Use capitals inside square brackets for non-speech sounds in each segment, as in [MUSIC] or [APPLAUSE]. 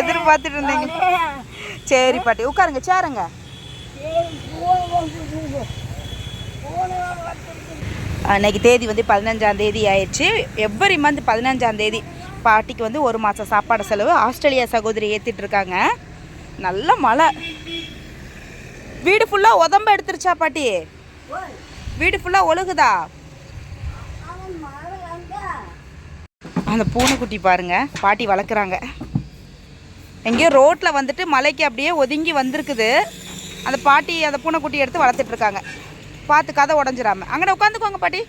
எதிர்பார்த்துட்டு இருந்தீங்க சரி பாட்டி. உட்காருங்க சேருங்க. அன்னைக்கு தேதி வந்து பதினஞ்சாம் தேதி ஆயிடுச்சு. எவ்வரி மந்த் பதினஞ்சாம் தேதி பாட்டிக்கு வந்து ஒரு மாதம் சாப்பாடு செலவு. ஆஸ்திரேலியா சகோதரி ஏற்றிட்டு இருக்காங்க நல்ல மழை. வீடு ஃபுல்லாக உதம்ப எடுத்துருச்சா பாட்டி? வீடு ஃபுல்லாக ஒழுகுதா? அந்த பூனைக்குட்டி பாருங்க. பாட்டி வளர்க்குறாங்க. எங்கேயோ ரோட்டில் வந்துட்டு மலைக்கு அப்படியே ஒதுங்கி வந்திருக்குது. அந்த பாட்டி அந்த பூனைக்குட்டி எடுத்து வளர்த்துட்ருக்காங்க பார்த்து கதை உடஞ்சிடாம. அங்கே உட்காந்துக்கோங்க பாட்டி.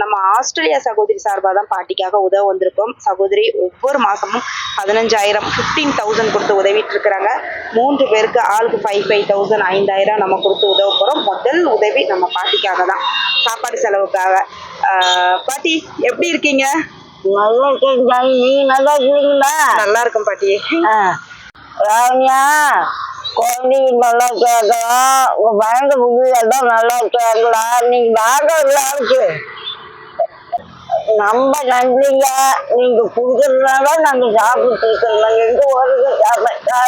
நம்ம ஆஸ்திரேலியா சகோதரி சார்பாக தான் பாட்டிக்காக உதவ வந்திருக்கோம். சகோதரி ஒவ்வொரு மாதமும் பதினஞ்சாயிரம் ஃபிஃப்டீன் தௌசண்ட் கொடுத்து உதவிட்டு இருக்கிறாங்க. மூன்று பேருக்கு ஆளுக்கு ஃபைவ் ஃபைவ் தௌசண்ட் ஐந்தாயிரம் நம்ம கொடுத்து உதவ போகிறோம் மொத்த உதவி நம்ம பாட்டிக்காக தான் சாப்பாடு செலவுக்காக. பாட்டி எப்படி இருக்கீங்க? நல்லா இருக்கேன் நீங்க நல்லா இருக்கீங்களா? நல்லா இருக்கும் பாட்டி ராவணியா குழந்தைங்க நல்லா இருக்காங்களா? உங்க பயந்த புள்ளி எல்லாம் நல்லா இருக்காங்களா? நீங்க வாங்கல இருக்கு ரொம்ப நன்றிங்க. நீங்க கொடுக்கறதுனால நாங்க சாப்பிட்டு இருக்கோம். எங்க ஓடுங்க சாப்பிட்டா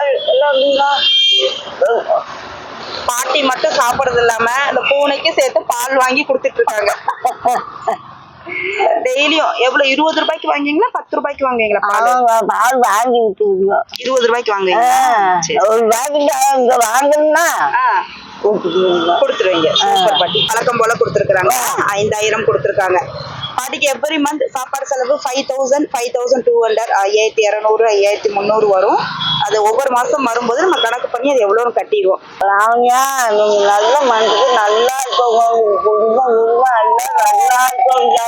பாட்டி மட்டும் சாப்பிடுறது இல்லாம இந்த பூனைக்கு சேர்த்து பால் வாங்கி கொடுத்துட்டு இருக்காங்க டெய்லியும் எவ்வளவு இருபது ரூபாய்க்கு வாங்குவீங்களா? பத்து ரூபாய்க்கு வாங்குவீங்களா பால்? பால் வாங்கி விட்டுருங்க இருபது ரூபாய்க்கு வாங்குவீங்களா? சரி. ஒரு வாங்கிட்டு வாங்கணும்னா கொடுத்துருவீங்க. சூப்பர் பாட்டி. வழக்கம் போல கொடுத்துருக்காங்க ஐந்தாயிரம் கொடுத்துருக்காங்க. பாட்டிக்கு எவ்ரி மந்த் சாப்பாடு செலவு five thousand five thousand two hundred ஐயாயிரத்தி இரநூறு ஐயாயிரத்தி முந்நூறு வரும். அது ஒவ்வொரு மாசம் வரும்போது நம்ம கணக்கு பண்ணி அது எவ்வளோன்னு கட்டிடுவோம். நீங்க நல்ல மனசுக்கு நல்லா எல்லாம் நல்லா இருக்கோங்க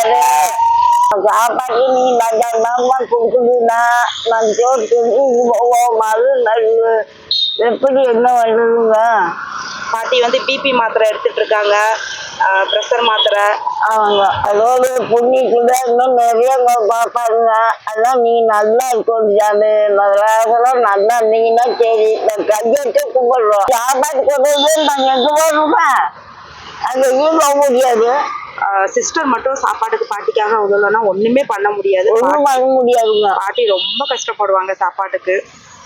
சாப்பாடு நீங்க மத்தியானமா கொடுக்குறீங்கன்னா நான் சோறு தெரிஞ்சு போவோம். மறு நல்லு எப்படி என்ன பண்ணுங்க பாட்டி வந்து பிபி மாத்திரை எடுத்துட்டு இருக்காங்க. ப்ரெஷர் மாத்திரை அவங்க அதோட புண்ணியத்துல இன்னும் நிறைய பார்ப்பாங்க அதான் நீங்க நல்லா இருக்கணும் சாமி மகளாக நல்லா இருந்தீங்கன்னா சரி. நான் கையெட்டு கும்பிடுறோம். சாப்பாடு கொண்டு வந்து நாங்க எங்க போகணுமா அங்க போக முடியாது. சிஸ்டர் மட்டும் சாப்பாட்டுக்கு பாட்டிக்காக உதவலைன்னா ஒண்ணுமே பண்ண முடியாது. ஒண்ணும் பண்ண முடியாதுங்க. பாட்டி ரொம்ப கஷ்டப்படுவாங்க சாப்பாட்டுக்கு.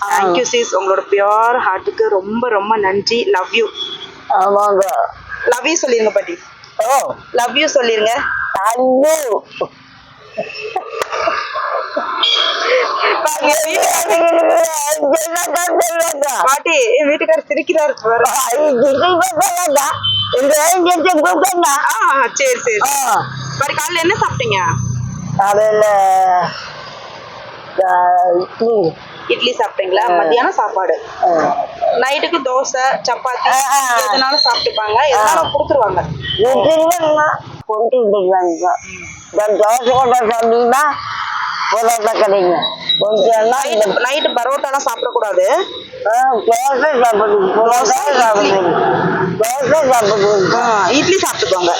தேங்க்யூ சிஸ் உங்களோட பியோர் ஹார்ட்டுக்கு ரொம்ப ரொம்ப நன்றி. லவ் யூ ஆமாங்க. லவ் யூ சொல்லிருங்க பாட்டி. ஓ. லவ் யூ சொல்லிருங்க. அன்பு பாட்டி வீட்டுக்காரர் சிரிக்கிறாரு சரி சரி பாரு காலைல என்ன சாப்பிட்டீங்க? காலையில இட்லி சாப்பிட்டீங்களா? மத்தியானம் சாப்பாடு. நைட்டுக்கு தோசை சப்பாத்தி. எதுனாலும் சாப்பிட்டுப்பாங்க. எதுனாலும் கொடுத்துருவாங்க. கொண்டு வந்துருக்காங்க தோசை கொண்ட சொன்னீங்கன்னா புரோட்டா கிடைங்க. கொஞ்சம் நைட்டு பரோட்டாலாம் சாப்பிடக்கூடாது. தோசை சாப்பிடுங்க புரோட்டா சாப்பிடுங்க. தோசை சாப்பிடுங்க இட்லி சாப்பிட்டுக்கோங்க.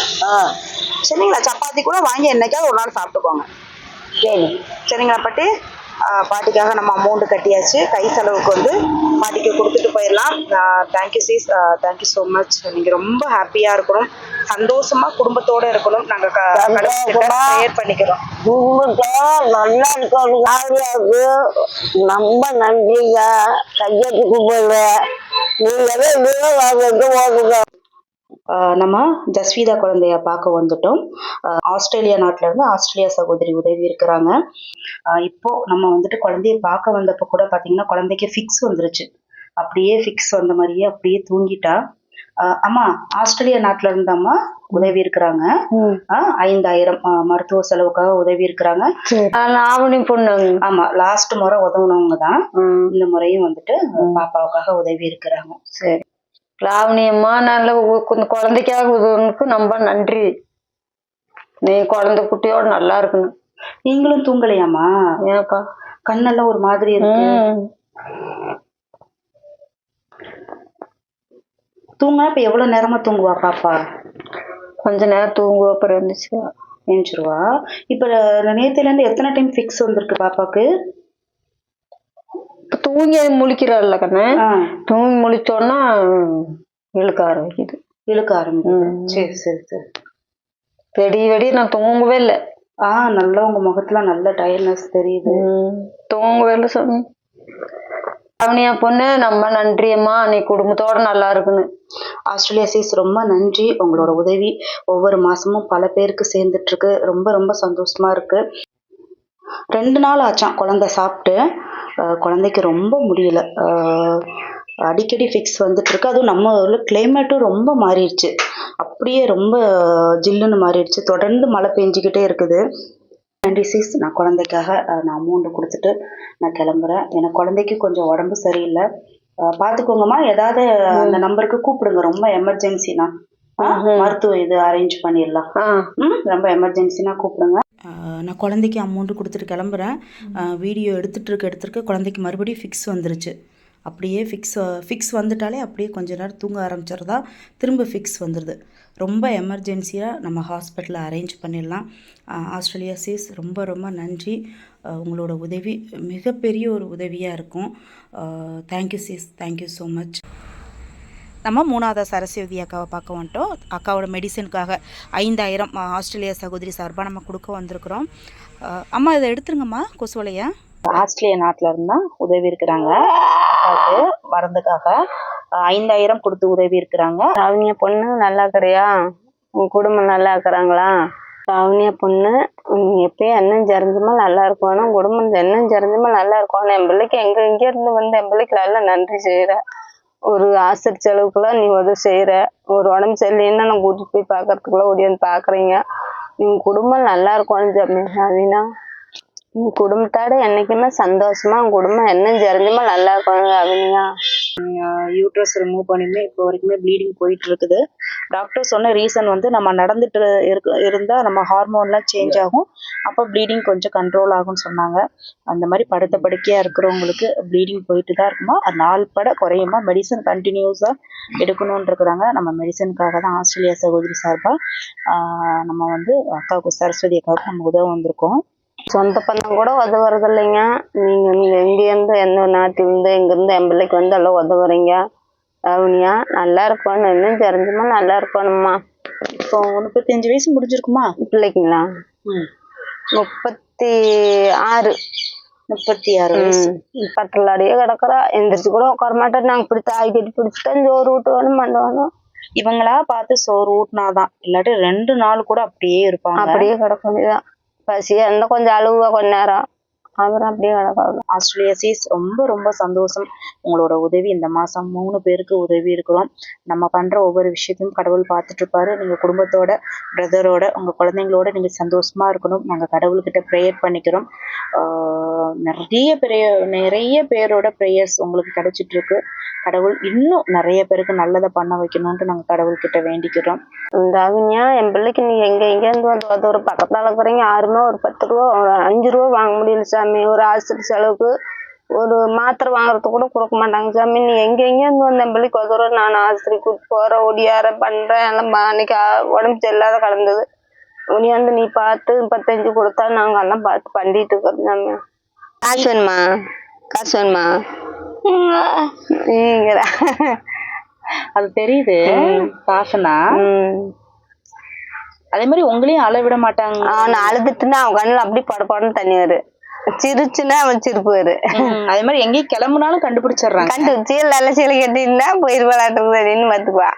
சரிங்களா? சப்பாத்தி கூட வாங்கி என்னைக்காவது ஒரு நாள் சாப்பிட்டுக்கோங்க. சரி. சரிங்களா பாட்டி? பாட்டிக்காக நம்ம அமௌண்ட் கட்டியாச்சு. கை செலவுக்கு வந்து பாட்டிக்கு கொடுத்துட்டு போயிடலாம். Thank you cheese thank you so much நீங்கள் ரொம்ப ஹாப்பியாக இருக்கணும். சந்தோஷமா குடும்பத்தோட இருக்கணும். நாங்கள். ப்ரேயர் பண்ணிக்கிறோம். குடும்பத்தை நல்லா இருக்கணும். ரொம்ப நன்றிங்க. கையெழுத்து நீங்க வாங்கிட்டு போகுங்க ஆஹ் நம்ம ஜஸ்வீதா குழந்தைய பார்க்க வந்துட்டோம். ஆஸ்திரேலியா நாட்டுல இருந்து ஆஸ்திரேலியா சகோதரி உதவி இருக்கிறாங்க. இப்போ நம்ம வந்துட்டு குழந்தைய பார்க்க வந்தப்போ கூட பாத்தீங்கன்னா குழந்தைக்கு ஃபிக்ஸ் வந்துருச்சு. அப்படியே ஃபிக்ஸ் வந்த மாதிரியே அப்படியே தூங்கிட்டா. அம்மா ஆஸ்திரேலியா நாட்டுல இருந்தாம்மா உதவி இருக்கிறாங்க. ஆஹ் ஐந்தாயிரம் மருத்துவ செலவுக்காக உதவி இருக்கிறாங்க. ஆவணி பொண்ணுங்க ஆமா லாஸ்ட் முறை உதவுனவங்க தான். இந்த முறையும் வந்துட்டு பாப்பாவுக்காக உதவி இருக்கிறாங்க. சரி. லாவணியம்மா நல்ல குழந்தைக்காக உதவுனுக்கு ரொம்ப நன்றி. நீ குழந்தை குட்டியோட நல்லா இருக்கணும். நீங்களும் தூங்கலையாம்மா? ஏப்பா. கண்ணெல்லாம் ஒரு மாதிரி இருக்கு. தூங்கினா இப்ப எவ்வளவு நேரமா தூங்குவா பாப்பா? கொஞ்ச நேரம் தூங்குவ அப்புறம் இருந்துச்சு எழுந்துருவா இப்ப நேத்துல இருந்து எத்தனை டைம் ஃபிக்ஸ் வந்திருக்கு பாப்பாக்கு தூங்கி முழிக்கிறாள்ல கண்ணு. தூங்கி முழிச்சோன்னா இழுக்க ஆரம்பிக்குது. இழுக்க ஆரம்பிக்கும். சரி சரி சரி. வெடி வெடி நான் தூங்கவே இல்லை. ஆ நல்லா உங்க முகத்துல நல்ல டயர்னஸ் தெரியுது. தூங்கவே இல்லை சாமி. அவனியா பொண்ணு நம்ம நன்றியம்மா நீ குடும்பத்தோட நல்லா இருக்குன்னு. ஆஸ்திரேலியா சீஸ் ரொம்ப நன்றி. உங்களோட உதவி ஒவ்வொரு மாசமும் பல பேருக்கு சேர்ந்துட்டு இருக்கு. ரொம்ப ரொம்ப சந்தோஷமா இருக்கு. ரெண்டு நாள் ஆச்சாம் குழந்தை சாப்பிட்டு. குழந்தைக்கு ரொம்ப முடியல. அடிக்கடி ஃபிக்ஸ் வந்துட்டு இருக்கு. அதுவும் நம்ம ஊர்ல கிளைமேட்டும் ரொம்ப மாறிடுச்சு. அப்படியே ரொம்ப ஜில்லுன்னு மாறிடுச்சு. தொடர்ந்து மழை பெஞ்சிக்கிட்டே இருக்குது. நன்றி சீஸ் நான் குழந்தைக்காக நான் அமௌண்ட் கொடுத்துட்டு நான் கிளம்புறேன். எனக்கு குழந்தைக்கு கொஞ்சம் உடம்பு சரியில்லை. பார்த்துக்கோங்கம்மா ஏதாவது அந்த நம்பருக்கு கூப்பிடுங்க. ரொம்ப எமர்ஜென்சினா மருத்துவ இது அரேஞ்ச் பண்ணிடலாம். ரொம்ப எமர்ஜென்சினா கூப்பிடுங்க. நான் குழந்தைக்கு அமௌண்ட் கொடுத்துட்டு கிளம்புறேன். வீடியோ எடுத்துகிட்டு இருக்க எடுத்துருக்க குழந்தைக்கு மறுபடியும் ஃபிக்ஸ் வந்துருச்சு. அப்படியே ஃபிக்ஸ் ஃபிக்ஸ் வந்துட்டாலே அப்படியே கொஞ்ச நேரம் தூங்க ஆரம்பிச்சிருந்தா திரும்ப ஃபிக்ஸ் வந்துடுது ரொம்ப எமர்ஜென்சியாக நம்ம ஹாஸ்பிட்டலில் அரேஞ்ச் பண்ணிடலாம். ஆஸ்திரேலியா சீஸ் ரொம்ப ரொம்ப நன்றி. உங்களோட உதவி மிகப்பெரிய ஒரு உதவியாக இருக்கும். Thank you cheese thank you so much நம்ம மூணாவது சரஸ்வதி அக்காவை பார்க்க வந்துட்டோம். அக்காவோட மெடிசனுக்காக ஐந்தாயிரம் ஆஸ்திரேலியா சகோதரி சார்பாக நம்ம கொடுக்க வந்திருக்கிறோம். அம்மா இதை எடுத்துருங்கம்மா கொசுவலையை. ஆஸ்திரேலியா நாட்டில் இருந்தால் உதவி இருக்கிறாங்க. மருந்துக்காக அஹ், ஐந்தாயிரம் கொடுத்து உதவி இருக்கிறாங்க. அவனிய பொண்ணு நல்லா இருக்கிறியா? உன் குடும்பம் நல்லா இருக்கிறாங்களா? அவனிய பொண்ணு நீ எப்பயும் எண்ணம் ஜரிஞ்சுமா நல்லா இருக்கணும்? குடும்பம் எண்ணம் ஜரிஞ்சுமா நல்லா இருக்கணும்? என் பிள்ளைக்கு எங்க எங்க இருந்து வந்து என் பிள்ளைக்கு நல்லா நன்றி செய்யற ஒரு ஆசிரியர் செலவுக்குலாம் நீ உதவி செய்யற ஒரு உடம்பு சரியில்லைன்னா நான் கூட்டிட்டு போய் பார்க்கறதுக்குள்ள ஓடி வந்து பாக்குறீங்க. உன் குடும்பம் நல்லா இருக்கணும் ஜமி அப்படின்னா உங்க குடும்பத்தோட என்னைக்குமே சந்தோஷமா உன் குடும்பம் என்ன ஜரிஞ்சுமா நல்லா இருக்கணும் அப்படின்னா யூட்ரஸ் ரிமூவ் பண்ணியுமே இப்போ வரைக்குமே ப்ளீடிங் போயிட்டு இருக்குது டாக்டர் சொன்ன ரீசன் வந்து நம்ம நடந்துட்டு இருக்கு இருந்தால் நம்ம ஹார்மோன்லாம் சேஞ்ச் ஆகும். அப்போ ப்ளீடிங் கொஞ்சம் கண்ட்ரோல் ஆகும்னு சொன்னாங்க. அந்த மாதிரி படுத்த படுக்கையாக இருக்கிறவங்களுக்கு ப்ளீடிங் போயிட்டு தான் இருக்குமா? அது நாள் பட குறையுமா? மெடிசன் கண்டினியூஸாக எடுக்கணும்னு இருக்கிறாங்க. நம்ம மெடிசனுக்காக தான் ஆஸ்திரேலியா சகோதரி சார்பாக நம்ம வந்து அக்காவுக்கு சரஸ்வதி அக்காவுக்கு நம்ம உதவ வந்திருக்கோம். சொந்த பந்தம் கூட உதவுறது இல்லைங்க நீங்க நீங்க எங்கேருந்து எந்த நாட்டிலிருந்து எங்கிருந்து என் பிள்ளைக்கு வந்து எல்லாம் உதவுறீங்க. அவனியா நல்லா இருக்கணும் இன்னும் தெரிஞ்சுமா நல்லா இருக்கணும்மா இப்போ முப்பத்தஞ்சு வயசு முடிஞ்சிருக்குமா? பிள்ளைக்குங்களா முப்பத்தி ஆறு முப்பத்தி ஆறு பட்டலாடியே கிடக்குறா. எந்திரிச்சு கூட உட்கார மாட்டேன் நாங்க இப்படி தாய் கட்டி பிடிச்சிட்டேன் சோறு ஊட்டுவோம் மண்டவனும் இவங்களா பார்த்து சோறு ஊட்டினாதான். இல்லாட்டி ரெண்டு நாள் கூட அப்படியே இருப்பாங்க. அப்படியே கிடக்க வேண்டியதான் பசியா இருந்தா கொஞ்சம் அழுவா கொஞ்ச நேரம். அப்புறம் அப்படியே கிடக்காது. ஆஸ்திரேலியா சீஸ் ரொம்ப ரொம்ப சந்தோஷம். உங்களோட உதவி இந்த மாசம் மூணு பேருக்கு உதவி இருக்கிறோம். நம்ம பண்ற ஒவ்வொரு விஷயத்தையும் கடவுள் பார்த்துட்டு இருப்பாரு. நீங்க குடும்பத்தோட பிரதரோட உங்க குழந்தைங்களோட நீங்க சந்தோஷமா இருக்கணும். நாங்க கடவுள்கிட்ட ப்ரேயர் பண்ணிக்கிறோம். நிறைய பெரிய நிறைய பேரோட ப்ரேயர்ஸ் உங்களுக்கு கிடைச்சிட்டு இருக்கு. கடவுள் இன்னும் நிறைய பேருக்கு நல்லதை பண்ண வைக்கணும்ட்டு நாங்க கடவுள்கிட்ட வேண்டிக்கிறோம். இந்த அவனியா என் பிள்ளைக்கு நீ எங்க எங்க இருந்து வந்து? உதவு ஒரு பக்கத்துல இருக்கிறீங்க யாருமே ஒரு பத்து ரூபா ஒரு அஞ்சு ரூபா வாங்க முடியல சாமி. ஒரு ஆஸ்பத்திரி செலவுக்கு ஒரு மாத்திரை வாங்குறதுக்கு கூட கொடுக்க மாட்டாங்க சாமி. நீ எங்க எங்க இருந்து வந்து? என் பிள்ளைக்கு உதவுற நான் ஆஸ்பத்திரி கூட்டு போறேன் ஒடியார பண்றேன். எல்லாம் அன்னைக்கு உடம்பு சரியில்லாத கிடந்தது. உனி வந்து நீ பார்த்து முப்பத்தஞ்சு கொடுத்தா நாங்க எல்லாம் பார்த்து பண்ணிட்டு இருக்கிறோம் சாமி. காசு வேணுமா? காசு வேணுமா? நீங்களா அது தெரியுது. காசுனா. ம். அதே மாதிரி உங்களையும் அழ விட மாட்டாங்க. அவன் அழுதுட்டுன்னா அவன் கண்ணுல அப்படி பட படன்னு தண்ணி வரும் சிரிச்சுன்னா அவன் சிரிப்பு ம், அதே மாதிரி எங்கேயும் கிளம்புனாலும் கண்டுபிடிச்சிடுறாங்க. கண்டு சீல் நல்ல சீலை கட்டியிருந்தா போயிரு விளையாட்டுறது அப்படின்னு பார்த்துக்குவா.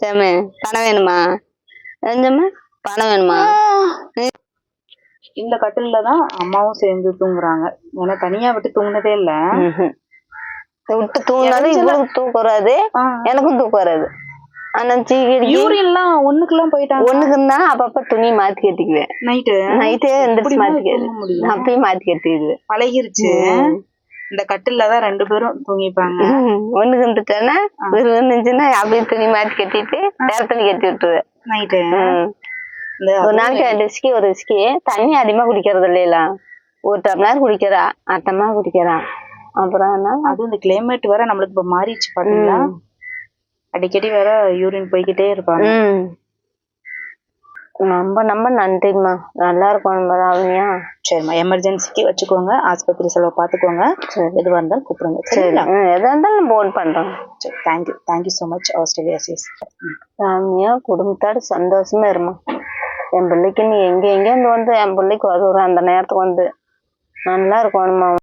சாமி பணம் வேணுமா? பணம் வேணுமா? இந்த கட்டில்ல தான் அம்மாவும் சேர்ந்து தூங்குறாங்க. ஏன்னா தனியா விட்டு தூங்குனதே இல்ல. [LAUGHS] விட்டு தூங்கினாலும் இவளுக்கு தூக்கம் வராது. எனக்கும் தூக்கம் வராது. ஆனா சீக்கிரம் யூரின்லாம் ஒண்ணுக்குலாம் போயிட்டாங்க. ஒண்ணுக்கு இருந்தாலும் அப்பப்ப துணி மாத்தி கட்டிக்குவேன். நைட்டு? நைட்டே எந்திரிச்சு மாத்தி அப்பயும் மாத்தி கட்டிடுவேன். பழகிருச்சு. இந்த கட்டில்ல தான் ரெண்டு பேரும் தூங்கிப்பாங்க. ஒண்ணுக்கு இருந்துட்டானா இருந்துச்சுன்னா அப்படியே துணி மாத்தி கட்டிட்டு வேற துணி கட்டி விட்டுருவேன். நைட்டு? ஒரு நாளைக்கு ரெண்டு விஸ்கி ஒரு விஸ்கி தண்ணி அதிகமா குடிக்கிறது இல்லையில ஒரு டம்ளர் குடிக்கிறா அட்டமா குடிக்கிறா. அப்புறம் என்ன? அதுவும் இந்த கிளைமேட் வேற நம்மளுக்கு இப்ப மாறிடுச்சு பாத்தீங்களா? அடிக்கடி வேற யூரின் போய்கிட்டே இருப்பாங்க ரொம்ப ரொம்ப நன்றிம்மா. நல்லா இருக்கும் அவனியா சரிம்மா எமர்ஜென்சிக்கு வச்சுக்கோங்க. ஆஸ்பத்திரி செலவு பாத்துக்கோங்க. சரி. எதுவா இருந்தாலும் கூப்பிடுங்க. சரி. சரிங்களா? எதா இருந்தாலும் போன் பண்றோம். சரி thank you thank you so much Australia cheese சாமியா குடும்பத்தோட சந்தோஷமா இருமா என் பிள்ளைக்கு நீ எங்கே எங்கேருந்து வந்து என் பிள்ளைக்கு உதவுற அந்த நேரத்துக்கு வந்து நல்லா இருக்கணுமா